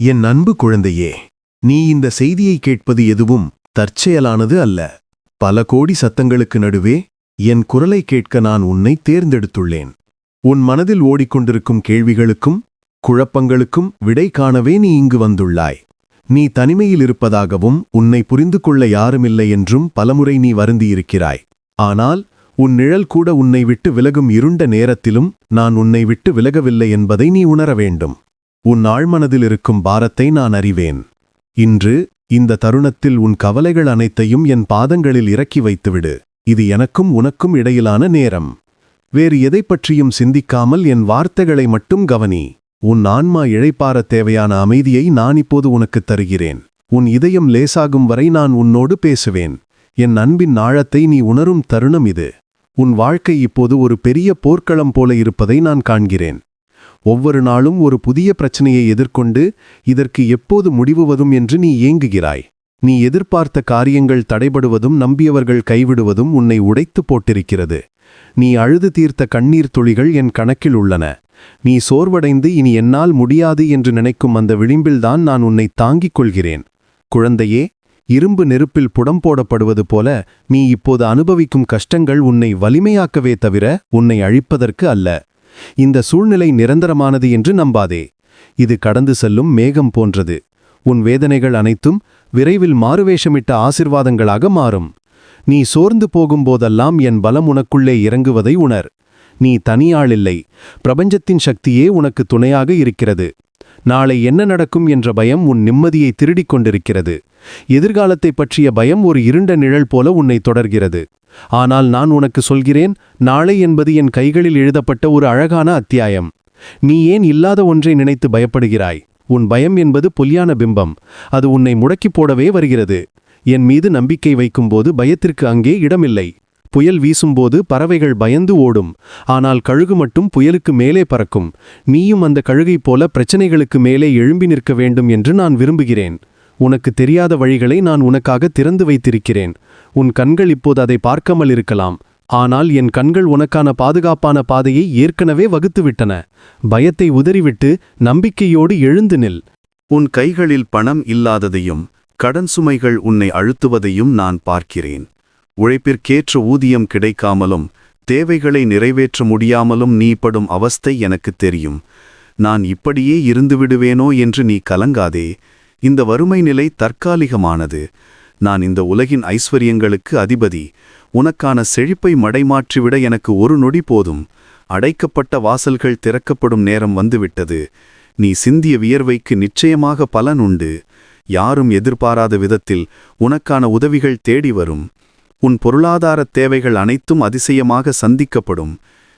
என் அன்பு குழந்தையே நீ இந்த செய்தியை கேட்பது எதுவும் தற்செயலானது அல்ல. பல கோடி சத்தங்களுக்கு நடுவே என் குரலை கேட்க நான் உன்னை தேர்ந்தெடுத்துள்ளேன். உன் மனதில் ஓடிக்கொண்டிருக்கும் கேள்விகளுக்கும் குழப்பங்களுக்கும் விடை காணவே நீ இங்கு வந்துள்ளாய். நீ தனிமையில் இருப்பதாகவும் உன்னை புரிந்து கொள்ள யாருமில்லை என்றும் பலமுறை நீ வருந்தியிருக்கிறாய். ஆனால் உன் நிழல் கூட உன்னை விட்டு விலகும் இருண்ட நேரத்திலும் நான் உன்னை விட்டு விலகவில்லை என்பதை நீ உணர வேண்டும். உன் ஆழ்மனதில் இருக்கும் பாரத்தை நான் அறிவேன். இன்று இந்த தருணத்தில் உன் கவலைகள் அனைத்தையும் என் பாதங்களில் இறக்கி வைத்துவிடு. இது எனக்கும் உனக்கும் இடையிலான நேரம். வேறு எதைப் பற்றியும் சிந்திக்காமல் என் வார்த்தைகளை மட்டும் கவனி. உன் ஆன்மா இழைப்பாரத் தேவையான அமைதியை நான் இப்போது உனக்குத் தருகிறேன். உன் இதயம் லேசாகும் வரை நான் உன்னோடு பேசுவேன். என் அன்பின் ஆழத்தை நீ உணரும் தருணம் இது. உன் வாழ்க்கை இப்போது ஒரு பெரிய போர்க்களம் போல இருப்பதை நான் காண்கிறேன். ஒவ்வொரு நாளும் ஒரு புதிய பிரச்சனையை எதிர்கொண்டு இதற்கு எப்போது முடிவுவதும் என்று நீ ஏங்குகிறாய். நீ எதிர்பார்த்த காரியங்கள் தடைபடுவதும் நம்பியவர்கள் கைவிடுவதும் உன்னை உடைத்து போட்டிருக்கிறது. நீ அழுது தீர்த்த கண்ணீர் துளிகள் என் கணக்கில் உள்ளன. நீ சோர்வடைந்து இனி என்னால் முடியாது என்று நினைக்கும் அந்த விளிம்பில்தான் நான் உன்னை தாங்கிக் கொள்கிறேன். குழந்தையே இரும்பு நெருப்பில் புடம் போடப்படுவது போல நீ இப்போது அனுபவிக்கும் கஷ்டங்கள் உன்னை வலிமையாக்கவே தவிர உன்னை அழிப்பதற்கு அல்ல. இந்த சூழ்நிலை நிரந்தரமானது என்று நம்பாதே. இது கடந்து செல்லும் மேகம் போன்றது. உன் வேதனைகள் அனைத்தும் விரைவில் மாறுவேஷமிட்ட ஆசிர்வாதங்களாக மாறும். நீ சோர்ந்து போகும்போதெல்லாம் என் பலம் உனக்குள்ளே இறங்குவதை உணர். நீ தனியாளில்லை. பிரபஞ்சத்தின் சக்தியே உனக்கு துணையாக இருக்கிறது. நாளை என்ன நடக்கும் என்ற பயம் உன் நிம்மதியை திருடிக் கொண்டிருக்கிறது. எதிர்காலத்தைப் பற்றிய பயம் ஒரு இருண்ட நிழல் போல உன்னை தொடர்கிறது. ஆனால் நான் உனக்கு சொல்கிறேன் நாளை என்பது என் கைகளில் எழுதப்பட்ட ஒரு அழகான அத்தியாயம். நீ ஏன் இல்லாத ஒன்றை நினைத்து பயப்படுகிறாய்? உன் பயம் என்பது பொல்லியான பிம்பம். அது உன்னை முடக்கிப் போடவே வருகிறது. என் மீது நம்பிக்கை வைக்கும்போது பயத்திற்கு அங்கே இடமில்லை. புயல் வீசும்போது பறவைகள் பயந்து ஓடும். ஆனால் கழுகு மட்டும் புயலுக்கு மேலே பறக்கும். நீயும் அந்த கழுகைப் போல பிரச்சனைகளுக்கு மேலே எழும்பி நிற்க வேண்டும் என்று நான் விரும்புகிறேன். உனக்கு தெரியாத வழிகளை நான் உனக்காக திறந்து வைத்திருக்கிறேன். உன் கண்கள் இப்போது அதை பார்க்காமல் இருக்கலாம். ஆனால் என் கண்கள் உனக்கான பாதுகாப்பான பாதையை ஏற்கனவே வகுத்துவிட்டன. பயத்தை உதறிவிட்டு நம்பிக்கையோடு எழுந்து நில். உன் கைகளில் பணம் இல்லாததையும் கடன் சுமைகள் உன்னை அழுத்துவதையும் நான் பார்க்கிறேன். உழைப்பிற்கேற்ற ஊதியம் கிடைக்காமலும் தேவைகளை நிறைவேற்ற முடியாமலும் நீ படும் அவஸ்தை எனக்கு தெரியும். நான் இப்படியே இருந்துவிடுவேனோ என்று நீ கலங்காதே. இந்த வறுமை நிலை தற்காலிகமானது. நான் இந்த உலகின் ஐஸ்வர்யங்களுக்கு அதிபதி. உனக்கான செழிப்பை மடைமாற்றிவிட எனக்கு ஒரு நொடி போதும். அடைக்கப்பட்ட வாசல்கள் திறக்கப்படும் நேரம் வந்துவிட்டது. நீ சிந்திய வியர்வைக்கு நிச்சயமாக பலன் உண்டு. யாரும் எதிர்பாராத விதத்தில் உனக்கான உதவிகள் தேடி வரும். உன் பொருளாதார தேவைகள் அனைத்தும் அதிசயமாக சந்திக்கப்படும்.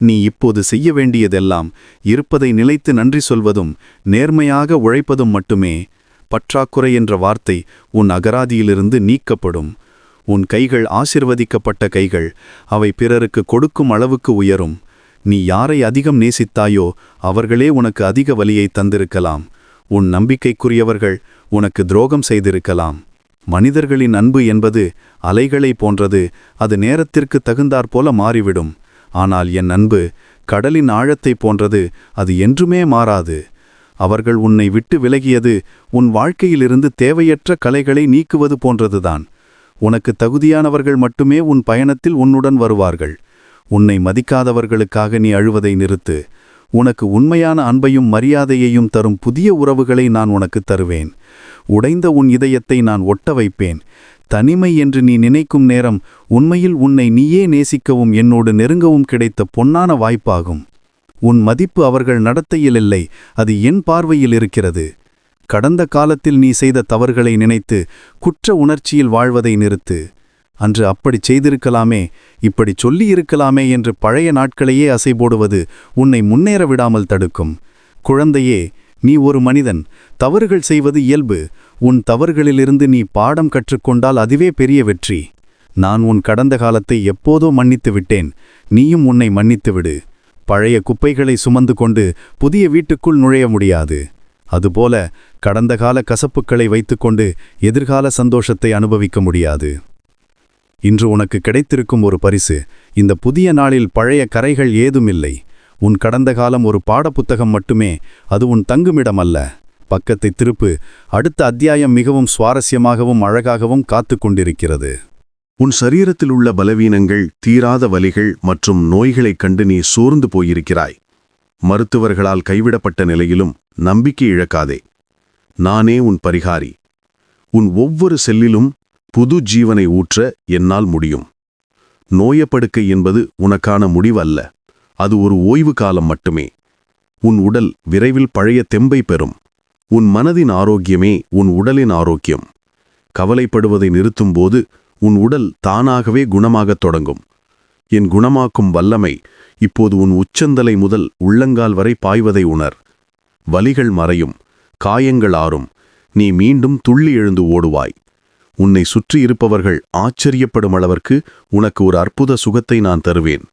நீ இப்போது செய்ய வேண்டியதெல்லாம் இருப்பதை நிலைத்து நன்றி சொல்வதும் நேர்மையாக உழைப்பதும் மட்டுமே. பற்றாக்குறை என்ற வார்த்தை உன் அகராதியிலிருந்து நீக்கப்படும். உன் கைகள் ஆசிர்வதிக்கப்பட்ட கைகள் அவை பிறருக்கு கொடுக்கும் அளவுக்கு உயரும். நீ யாரை அதிகம் நேசித்தாயோ அவர்களே உனக்கு அதிக வலியை தந்திருக்கலாம். உன் நம்பிக்கைக்குரியவர்கள் உனக்கு துரோகம் செய்திருக்கலாம். மனிதர்களின் அன்பு என்பது அலைகளை போன்றது அது நேரத்திற்கு தகுந்தாற்போல மாறிவிடும். ஆனால் என் அன்பு கடலின் ஆழத்தைப் போன்றது அது என்றுமே மாறாது. அவர்கள் உன்னை விட்டு விலகியது உன் வாழ்க்கையிலிருந்து தேவையற்ற கலைகளை நீக்குவது போன்றதுதான். உனக்கு தகுதியானவர்கள் மட்டுமே உன் பயணத்தில் உன்னுடன் வருவார்கள். உன்னை மதிக்காதவர்களுக்காக நீ அழுவதை நிறுத்து. உனக்கு உண்மையான அன்பையும் மரியாதையையும் தரும் புதிய உறவுகளை நான் உனக்கு தருவேன். உடைந்த உன் இதயத்தை நான் ஒட்ட வைப்பேன். தனிமை என்று நீ நினைக்கும் நேரம் உண்மையில் உன்னை நீயே நேசிக்கவும் என்னோடு நெருங்கவும் கிடைத்த பொன்னான வாய்ப்பாகும். உன் மதிப்பு அவர்கள் நடத்தையில் இல்லை அது என் பார்வையில் இருக்கிறது. கடந்த காலத்தில் நீ செய்த தவறுகளை நினைத்து குற்ற உணர்ச்சியில் வாழ்வதை நிறுத்து. அன்று அப்படிச் செய்திருக்கலாமே இப்படி சொல்லியிருக்கலாமே என்று பழைய நாட்களையே அசைபோடுவது உன்னை முன்னேற விடாமல் தடுக்கும். குழந்தையே நீ ஒரு மனிதன் தவறுகள் செய்வது இயல்பு உன் தவறுகளிலிருந்து நீ பாடம் கற்றுக்கொண்டால் அதுவே பெரிய வெற்றி. நான் உன் கடந்த காலத்தை எப்போதோ மன்னித்து விட்டேன் நீயும் உன்னை மன்னித்து விடு. பழைய குப்பைகளை சுமந்து கொண்டு புதிய வீட்டுக்குள் நுழைய முடியாது. அதுபோல கடந்த கால கசப்புக்களை வைத்துக்கொண்டு எதிர்கால சந்தோஷத்தை அனுபவிக்க முடியாது. இன்று உனக்கு கிடைத்திருக்கும் ஒரு பரிசு. இந்த புதிய நாளில் பழைய கரைகள் ஏதுமில்லை உன் கடந்த காலம் ஒரு பாடப்புத்தகம் மட்டுமே. அது உன் தங்குமிடம் அல்ல பக்கத்தை திருப்பு. அடுத்த அத்தியாயம் மிகவும் சுவாரஸ்யமாகவும் அழகாகவும் காத்து கொண்டிருக்கிறது உன் சரீரத்தில் உள்ள பலவீனங்கள் தீராத வலிகள் மற்றும் நோய்களைக் கண்டு நீ சோர்ந்து போயிருக்கிறாய். மருத்துவர்களால் கைவிடப்பட்ட நிலையிலும் நம்பிக்கை இழக்காதே. நானே உன் பரிகாரி. உன் ஒவ்வொரு செல்லிலும் புது ஜீவனை ஊற்ற என்னால் முடியும். நோயப்படுக்கை என்பது உனக்கான முடிவல்ல. அது ஒரு ஓய்வு காலம் மட்டுமே. உன் உடல் விரைவில் பழைய தெம்பை பெறும். உன் மனதின் ஆரோக்கியமே உன் உடலின் ஆரோக்கியம். கவலைப்படுவதை நிறுத்தும்போது உன் உடல் தானாகவே குணமாகத் தொடங்கும். என் குணமாக்கும் வல்லமை இப்போது உன் உச்சந்தலை முதல் உள்ளங்கால் வரை பாய்வதை உணர். வலிகள் மறையும் காயங்கள் ஆறும். நீ மீண்டும் துள்ளி எழுந்து ஓடுவாய். உன்னை சுற்றி இருப்பவர்கள் ஆச்சரியப்படும் அளவிற்கு உனக்கு ஒரு அற்புத சுகத்தை நான் தருவேன்.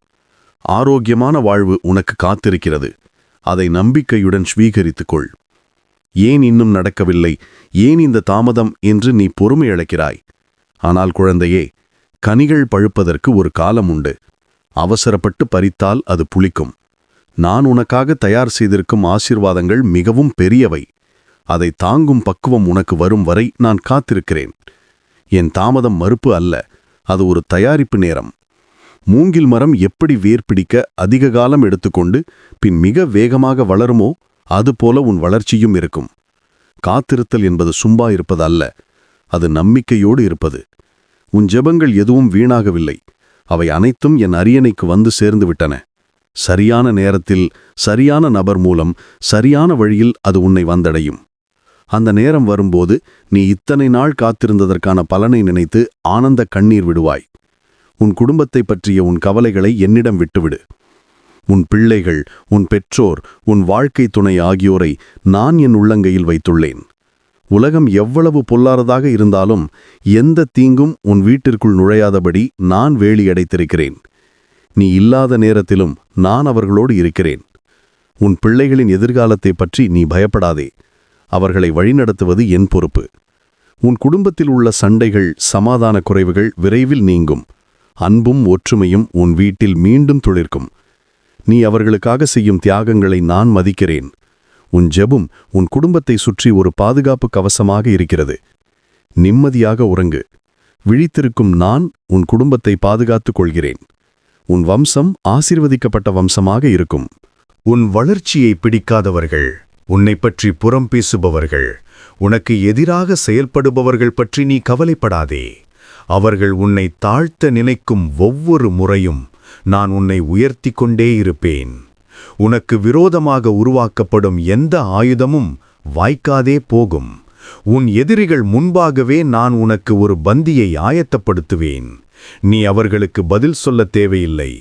ஆரோக்கியமான வாழ்வு உனக்கு காத்திருக்கிறது. அதை நம்பிக்கையுடன் ஸ்வீகரித்துக்கொள். ஏன் இன்னும் நடக்கவில்லை? ஏன் இந்த தாமதம் என்று நீ பொறுமை அழைக்கிறாய் ஆனால் குழந்தையே கனிகள் பழுப்பதற்கு ஒரு காலம் உண்டு. அவசரப்பட்டு பறித்தால் அது புளிக்கும். நான் உனக்காக தயார் செய்திருக்கும் ஆசீர்வாதங்கள் மிகவும் பெரியவை. அதை தாங்கும் பக்குவம் உனக்கு வரும் வரை நான் காத்திருக்கிறேன். என் தாமதம் மறுப்பு அல்ல அது ஒரு தயாரிப்பு நேரம். மூங்கில் மரம் எப்படி வேர் பிடிக்க அதிக காலம் எடுத்துக்கொண்டு பின் மிக வேகமாக வளருமோ அதுபோல உன் வளர்ச்சியும் இருக்கும். காத்திருத்தல் என்பது சும்பா இருப்பது அல்ல அது நம்பிக்கையோடு இருப்பது. உன் ஜெபங்கள் எதுவும் வீணாகவில்லை. அவை அனைத்தும் என் அரியணைக்கு வந்து சேர்ந்து விட்டன. சரியான நேரத்தில் சரியான நபர் மூலம் சரியான வழியில் அது உன்னை வந்தடையும். அந்த நேரம் வரும்போது நீ இத்தனை நாள் காத்திருந்ததற்கான பலனை நினைத்து ஆனந்த கண்ணீர் விடுவாய். உன் குடும்பத்தைப் பற்றிய உன் கவலைகளை என்னிடம் விட்டுவிடு. உன் பிள்ளைகள் உன் பெற்றோர் உன் வாழ்க்கை துணை ஆகியோரை நான் என் உள்ளங்கையில் வைத்துள்ளேன். உலகம் எவ்வளவு பொல்லாததாக இருந்தாலும் எந்த தீங்கும் உன் வீட்டிற்குள் நுழையாதபடி நான் வேலி அடைத்திருக்கிறேன். நீ இல்லாத நேரத்திலும் நான் அவர்களோடு இருக்கிறேன். உன் பிள்ளைகளின் எதிர்காலத்தைப் பற்றி நீ பயப்படாதே. அவர்களை வழிநடத்துவது என் பொறுப்பு. உன் குடும்பத்தில் உள்ள சண்டைகள் சமாதான குறைவுகள் விரைவில் நீங்கும். அன்பும் ஒற்றுமையும் உன் வீட்டில் மீண்டும் துளிர்க்கும். நீ அவர்களுக்காக செய்யும் தியாகங்களை நான் மதிக்கிறேன். உன் ஜெபம் உன் குடும்பத்தை சுற்றி ஒரு பாதுகாப்பு கவசமாக இருக்கிறது. நிம்மதியாக உறங்கு. விழித்திருக்கும் நான் உன் குடும்பத்தை பாதுகாத்துக் கொள்கிறேன். உன் வம்சம் ஆசீர்வதிக்கப்பட்ட வம்சமாக இருக்கும். உன் வளர்ச்சியை பிடிக்காதவர்கள் உன்னை பற்றி புறம் பேசுபவர்கள் உனக்கு எதிராக செயல்படுபவர்கள் பற்றி நீ கவலைப்படாதே. அவர்கள் உன்னை தாழ்த்த நினைக்கும் ஒவ்வொரு முறையும் நான் உன்னை உயர்த்தி கொண்டே இருப்பேன். உனக்கு விரோதமாக உருவாக்கப்படும் எந்த ஆயுதமும் வாய்க்காதே போகும். உன் எதிரிகள் முன்பாகவே நான் உனக்கு ஒரு பந்தியை ஆயத்தப்படுத்துவேன். நீ அவர்களுக்கு பதில் சொல்ல தேவையில்லை.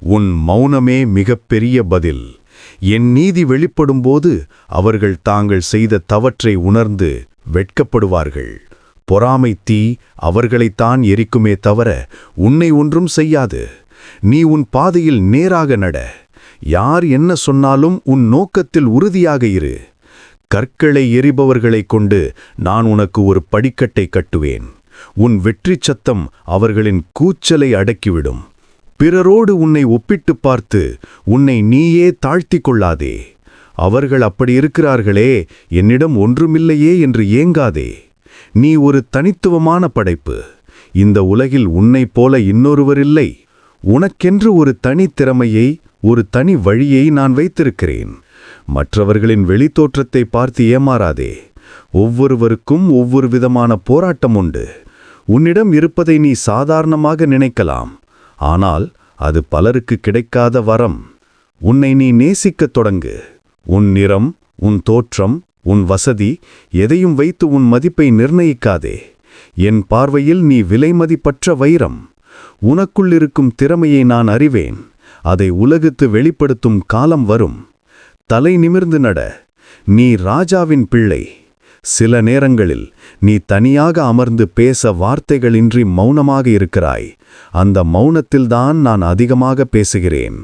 உன் மௌனமே மிகப்பெரிய பதில். என் நீதி வெளிப்படும்போது அவர்கள் தாங்கள் செய்த தவற்றை உணர்ந்து வெட்கப்படுவார்கள். பொறாமை தீ அவர்களைத்தான் எரிக்குமே தவிர உன்னை ஒன்றும் செய்யாது. நீ உன் பாதையில் நேராக நட. யார் என்ன சொன்னாலும் உன் நோக்கத்தில் உறுதியாக இரு. கற்களை எரிபவர்களைக் கொண்டு நான் உனக்கு ஒரு படிக்கட்டை கட்டுவேன். உன் வெற்றிச் சத்தம் அவர்களின் கூச்சலை அடக்கிவிடும். பிறரோடு உன்னை ஒப்பிட்டுப் பார்த்து உன்னை நீயே தாழ்த்திக் கொள்ளாதே. அவர்கள் அப்படி இருக்கிறார்களே என்னிடம் ஒன்றுமில்லையே என்று ஏங்காதே. நீ ஒரு தனித்துவமான படைப்பு. இந்த உலகில் உன்னைப் போல இன்னொருவரில்லை உனக்கென்று ஒரு தனித்திறமையை ஒரு தனி வழியை நான் வைத்திருக்கிறேன். மற்றவர்களின் வெளித்தோற்றத்தை பார்த்து ஏமாறாதே. ஒவ்வொருவருக்கும் ஒவ்வொரு விதமான போராட்டம் உண்டு. உன்னிடம் இருப்பதை நீ சாதாரணமாக நினைக்கலாம். ஆனால் அது பலருக்கு கிடைக்காத வரம். உன்னை நீ நேசிக்கத் தொடங்கு. உன் நிறம் உன் தோற்றம் உன் வசதி எதையும் வைத்து உன் மதிப்பை நிர்ணயிக்காதே. என் பார்வையில் நீ விலைமதிப்பற்ற வைரம். உனக்குள் இருக்கும் திறமையை நான் அறிவேன். அதை உலகுத்து வெளிப்படுத்தும் காலம் வரும். தலை நிமிர்ந்து நட. நீ ராஜாவின் பிள்ளை. சில நேரங்களில் நீ தனியாக அமர்ந்து பேச வார்த்தைகளின்றி மௌனமாக இருக்கிறாய். அந்த மௌனத்தில்தான் நான் அதிகமாக பேசுகிறேன்.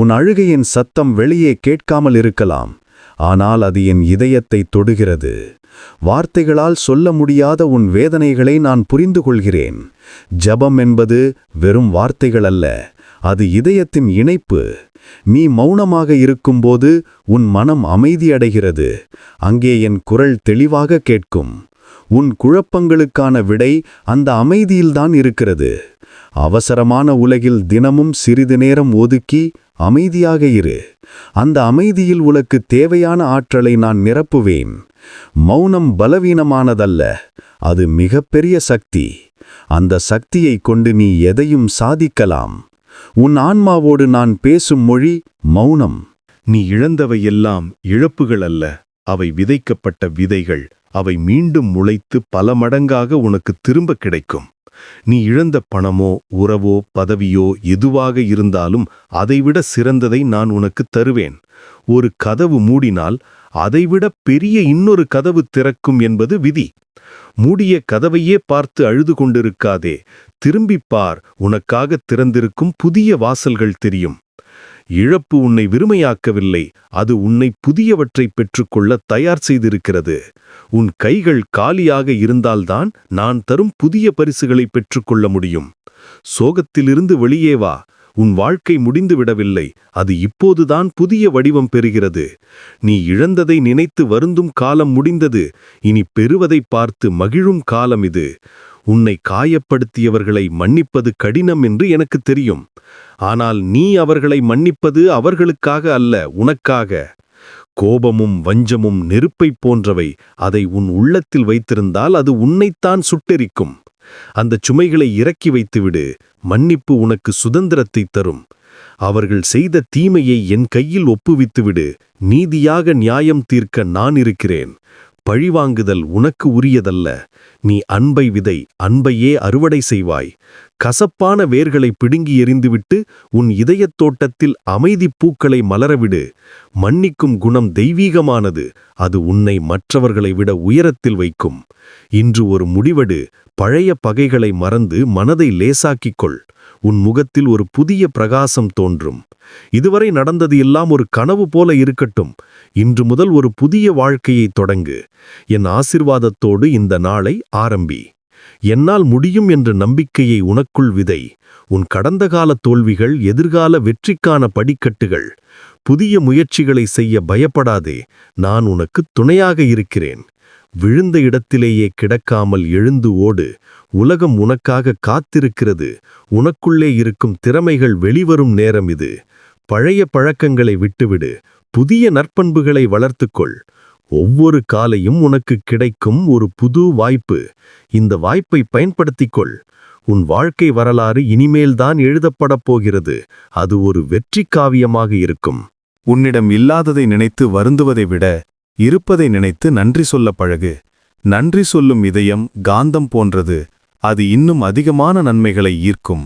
உன் அழுகையின் சத்தம் வெளியே கேட்காமல் இருக்கலாம். ஆனால் அது என் இதயத்தை தொடுகிறது. வார்த்தைகளால் சொல்ல முடியாத உன் வேதனைகளை நான் புரிந்து கொள்கிறேன் ஜபம் என்பது வெறும் வார்த்தைகள் அல்ல. அது இதயத்தின் இணைப்பு. நீ மௌனமாக இருக்கும்போது உன் மனம் அமைதியடைகிறது. அங்கே என் குரல் தெளிவாக கேட்கும். உன் குழப்பங்களுக்கான விடை அந்த அமைதியில்தான் இருக்கிறது. அவசரமான உலகில் தினமும் சிறிது நேரம் ஒதுக்கி அமைதியாக இரு. அந்த அமைதியில் உனக்கு தேவையான ஆற்றலை நான் நிரப்புவேன். மௌனம் பலவீனமானதல்ல. அது மிகப்பெரிய சக்தி. அந்த சக்தியை கொண்டு நீ எதையும் சாதிக்கலாம். உன் ஆன்மாவோடு நான் பேசும் மொழி மௌனம். நீ இழந்தவை எல்லாம் இழப்புகள் அல்ல அவை விதைக்கப்பட்ட விதைகள் அவை மீண்டும் முளைத்து பல மடங்காக உனக்கு திரும்ப கிடைக்கும். நீ இழந்த பணமோ உறவோ பதவியோ எதுவாக இருந்தாலும் அதைவிட சிறந்ததை நான் உனக்கு தருவேன். ஒரு கதவு மூடினால் அதைவிட பெரிய இன்னொரு கதவு திறக்கும் என்பது விதி. மூடிய கதவையே பார்த்து அழுது கொண்டிருக்காதே. திரும்பிப் பார் உனக்காக திறந்திருக்கும் புதிய வாசல்கள் தெரியும். இழப்பு உன்னை விருமையாக்கவில்லை அது உன்னை புதியவற்றை பெற்றுக்கொள்ள தயார் செய்திருக்கிறது. உன் கைகள் காலியாக இருந்தால்தான் நான் தரும் புதிய பரிசுகளை பெற்றுக்கொள்ள முடியும். சோகத்திலிருந்து வெளியே வா உன் வாழ்க்கை முடிந்துவிடவில்லை. அது இப்போதுதான் புதிய வடிவம் பெறுகிறது. நீ இழந்ததை நினைத்து வருந்தும் காலம் முடிந்தது. இனி பெறுவதை பார்த்து மகிழும் காலம் இது. உன்னை காயப்படுத்தியவர்களை மன்னிப்பது கடினம் என்று எனக்கு தெரியும். ஆனால் நீ அவர்களை மன்னிப்பது அவர்களுக்காக அல்ல உனக்காக. கோபமும் வஞ்சமும் நெருப்பைப் போன்றவை அதை உன் உள்ளத்தில் வைத்திருந்தால் அது உன்னைத்தான் சுட்டெரிக்கும். அந்தச் சுமைகளை இறக்கி வைத்துவிடு மன்னிப்பு உனக்கு சுதந்திரத்தை தரும். அவர்கள் செய்த தீமையை என் கையில் ஒப்புவித்துவிடு நீதியாக நியாயம் தீர்க்க நான் இருக்கிறேன். பழிவாங்குதல் உனக்கு உரியதல்ல நீ அன்பை விதை அன்பையே அறுவடை செய்வாய். கசப்பான வேர்களை பிடுங்கி எறிந்துவிட்டு உன் இதயத் தோட்டத்தில் அமைதிப் பூக்களை மலரவிடு. மன்னிக்கும் குணம் தெய்வீகமானது. அது உன்னை மற்றவர்களை விட உயரத்தில் வைக்கும். இன்று ஒரு முடிவெடு. பழைய பகைகளை மறந்து மனதை லேசாக்கிக் கொள் உன் முகத்தில் ஒரு புதிய பிரகாசம் தோன்றும். இதுவரை நடந்தது எல்லாம் ஒரு கனவு போல இருக்கட்டும். இன்று முதல் ஒரு புதிய வாழ்க்கையை தொடங்கு. என் ஆசிர்வாதத்தோடு இந்த நாளை ஆரம்பி. என்னால் முடியும் என்ற நம்பிக்கையை உனக்குள் விதை. உன் கடந்த கால தோல்விகள் எதிர்கால வெற்றிக்கான படிக்கட்டுகள். புதிய முயற்சிகளை செய்ய பயப்படாதே நான் உனக்கு துணையாக இருக்கிறேன். விழுந்த இடத்திலேயே கிடக்காமல் எழுந்து ஓடு. உலகம் உனக்காக காத்திருக்கிறது. உனக்குள்ளே இருக்கும் திறமைகள் வெளிவரும் நேரம் இது. பழைய பழக்கங்களை விட்டுவிடு. புதிய நற்பண்புகளை வளர்த்துக்கொள். ஒவ்வொரு காலையும் உனக்கு கிடைக்கும் ஒரு புது வாய்ப்பு. இந்த வாய்ப்பை பயன்படுத்திக்கொள். உன் வாழ்க்கை வரலாறு இனிமேல்தான் எழுதப்படப் போகிறது. அது ஒரு வெற்றி காவியமாக இருக்கும். உன்னிடம் இல்லாததை நினைத்து வருந்துவதை விட இருப்பதை நினைத்து நன்றி சொல்ல பழகு. நன்றி சொல்லும் இதயம் காந்தம் போன்றது. அது இன்னும் அதிகமான நன்மைகளை ஈர்க்கும்.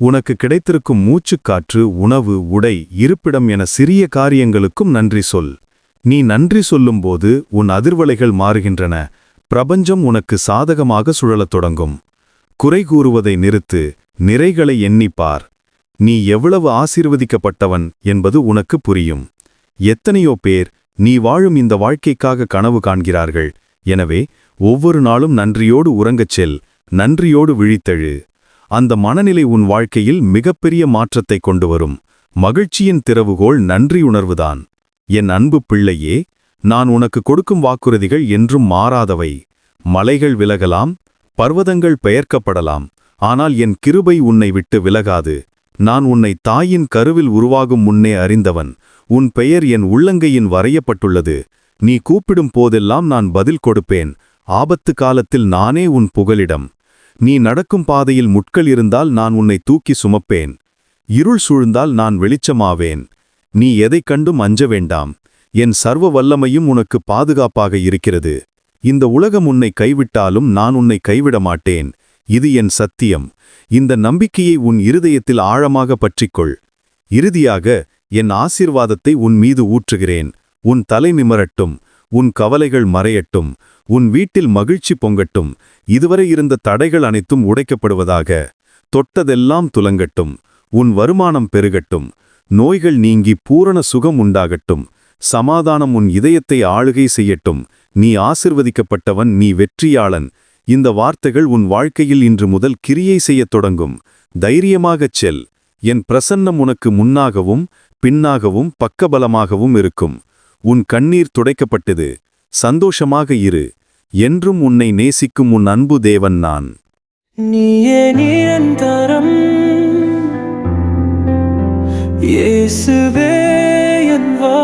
உனக்கு கிடைத்திருக்கும் மூச்சுக்காற்று உணவு உடை இருப்பிடம் என சிறிய காரியங்களுக்கும் நன்றி சொல். நீ நன்றி சொல்லும்போது உன் அதிர்வலைகள் மாறுகின்றன. பிரபஞ்சம் உனக்கு சாதகமாக சுழலத் தொடங்கும். குறை கூறுவதை நிறுத்து நிறைகளை எண்ணிப்பார். நீ எவ்வளவு ஆசீர்வதிக்கப்பட்டவன் என்பது உனக்கு புரியும். எத்தனையோ பேர் நீ வாழும் இந்த வாழ்க்கைக்காக கனவு காண்கிறார்கள். எனவே ஒவ்வொரு நாளும் நன்றியோடு உறங்கச் செல் நன்றியோடு விழித்தெழு. அந்த மனநிலை உன் வாழ்க்கையில் மிகப்பெரிய மாற்றத்தை கொண்டு வரும். மகிழ்ச்சியின் திறவுகோள் நன்றியுணர்வுதான் என் அன்பு பிள்ளையே நான் உனக்கு கொடுக்கும் வாக்குறுதிகள் என்றும் மாறாதவை. மலைகள் விலகலாம் பர்வதங்கள் பெயர்க்கப்படலாம் ஆனால் என் கிருபை உன்னை விட்டு விலகாது. நான் உன்னை தாயின் கருவில் உருவாகும் முன்னே அறிந்தவன். உன் பெயர் என் உள்ளங்கையின் வரையப்பட்டுள்ளது. நீ கூப்பிடும் போதெல்லாம் நான் பதில் கொடுப்பேன். ஆபத்து காலத்தில் நானே உன் புகலிடம். நீ நடக்கும் பாதையில் முட்கள் இருந்தால் நான் உன்னை தூக்கி சுமப்பேன். இருள் சூழ்ந்தால் நான் வெளிச்சமாவேன். நீ எதைக் கண்டும் அஞ்ச வேண்டாம். என் சர்வ வல்லமையும் உனக்கு பாதுகாப்பாக இருக்கிறது. இந்த உலகம் உன்னை கைவிட்டாலும் நான் உன்னை கைவிட மாட்டேன். இது என் சத்தியம். இந்த நம்பிக்கையை உன் இருதயத்தில் ஆழமாக பற்றிக்கொள். இறுதியாக என் ஆசீர்வாதத்தை உன் மீது ஊற்றுகிறேன். உன் தலை நிமரட்டும். உன் கவலைகள் மறையட்டும். உன் வீட்டில் மகிழ்ச்சி பொங்கட்டும். இதுவரை இருந்த தடைகள் அனைத்தும் உடைக்கப்படுவதாக. தொட்டதெல்லாம் துலங்கட்டும். உன் வருமானம் பெருகட்டும். நோய்கள் நீங்கி பூரண சுகம் உண்டாகட்டும். சமாதானம் உன் இதயத்தை ஆளுகை செய்யட்டும். நீ ஆசிர்வதிக்கப்பட்டவன் நீ வெற்றியாளன். இந்த வார்த்தைகள் உன் வாழ்க்கையில் இன்று முதல் கிரியை செய்யத் தொடங்கும். தைரியமாகச் செல். என் பிரசன்னம் உனக்கு முன்னாகவும் பின்னாகவும் பக்கபலமாகவும் இருக்கும். உன் கண்ணீர் துடைக்கப்பட்டது. சந்தோஷமாக இரு. என்றும் உன்னை நேசிக்கும் உன் அன்பு தேவன் நான். நீயே நிரந்தரம். இயேசுவே என் வா